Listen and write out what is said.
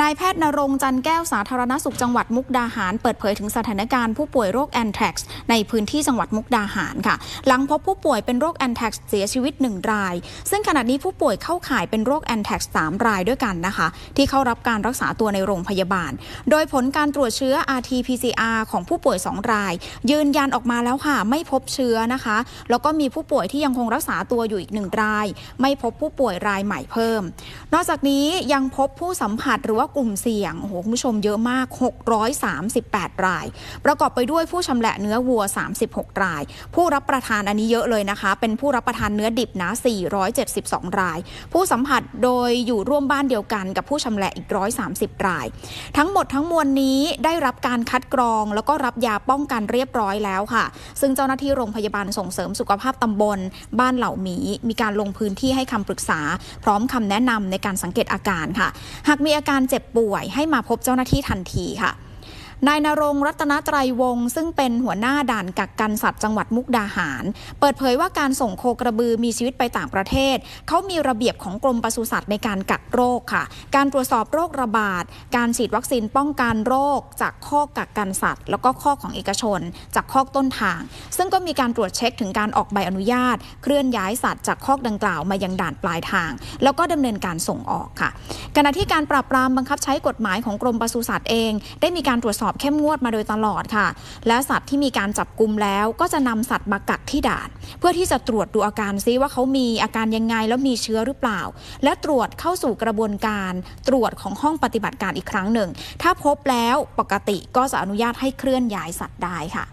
นายแพทย์นรงจันแก้วสาธารณสุขจังหวัดมุกดาหาร เปิดเผยถึงสถานการณ์ผู้ป่วยโรคแอนแทรกซ์ในพื้นที่จังหวัดมุกดาหารค่ะ หลังพบผู้ป่วยเป็นโรคแอนแทรกซ์เสียชีวิต 1 ราย ซึ่งขณะนี้ผู้ป่วยเข้าข่ายเป็นโรคแอนแทรกซ์3รายด้วยกันนะคะ ที่เข้ารับการรักษาตัวในโรงพยาบาล โดยผลการตรวจเชื้อ RT-PCR ของผู้ป่วย 2 ราย ยืนยันออกมาแล้วค่ะ ไม่พบเชื้อนะคะ แล้วก็มีผู้ป่วยที่ยังคงรักษาตัวอยู่อีกหนึ่งราย ไม่พบผู้ป่วยรายใหม่เพิ่ม นอกจากนี้ยังพบผู้สัมผัสหรือว่ากลุ่มเสี่ยงโอ้โหคุณผู้ชมเยอะมาก 638 ราย ประกอบไปด้วยผู้ชำแหละเนื้อวัว 36 ราย ผู้รับประทานอันนี้เยอะเลยนะคะ เป็นผู้รับประทานเนื้อดิบนะ 472 ราย ผู้สัมผัสโดยอยู่ร่วมบ้านเดียวกันกับผู้ชำแหละอีก 130 ราย ทั้งหมดทั้งมวลนี้ได้รับการคัดกรอง แล้วก็รับยาป้องกันเรียบร้อยแล้วค่ะ ซึ่งเจ้าหน้าที่โรงพยาบาลส่งเสริมสุขภาพตำบล บ้านเหล่าหมี มีการลงพื้นที่ให้คำปรึกษา พร้อมคำแนะนำในการสังเกตอาการค่ะ หากมีอาการเจ็บ็บป่วยให้มาพบเจ้าหน้าที่ทันทีค่ะ นายนรงรัตนไตรวงศ์ซึ่งเป็นหัวหน้าด่านกักกันสัตว์จังหวัดมุกดาหาร เปิดเผยว่าการส่งโคกระบือมีชีวิตไปต่างประเทศ เขามีระเบียบของกรมปศุสัตว์ในการกักโรคค่ะ การตรวจสอบโรคระบาด การฉีดวัคซีนป้องกันโรค จากข้อกักกันสัตว์ แล้วก็ข้อของเอกชน จากข้อต้นทาง ซึ่งก็มีการตรวจเช็คถึงการออกใบอนุญาต เคลื่อนย้ายสัตว์จากข้อดังกล่าวมายังด่านปลายทาง แล้วก็ดำเนินการส่งออกค่ะขณะที่การปราบปรามบังคับใช้กฎหมายของกรมปศุสัตว์เอง ได้มีการตรวจสอบอบเข้มงวดมาโดยตลอดค่ะ และสัตว์ที่มีการจับกลุ่มแล้วก็จะนำสัตว์มากักที่ด่าน เพื่อที่จะตรวจดูอาการซิว่าเขามีอาการยังไงแล้วมีเชื้อหรือเปล่า และตรวจเข้าสู่กระบวนการตรวจของห้องปฏิบัติการอีกครั้งหนึ่ง ถ้าพบแล้วปกติก็จะอนุญาตให้เคลื่อนย้ายสัตว์ได้ค่ะ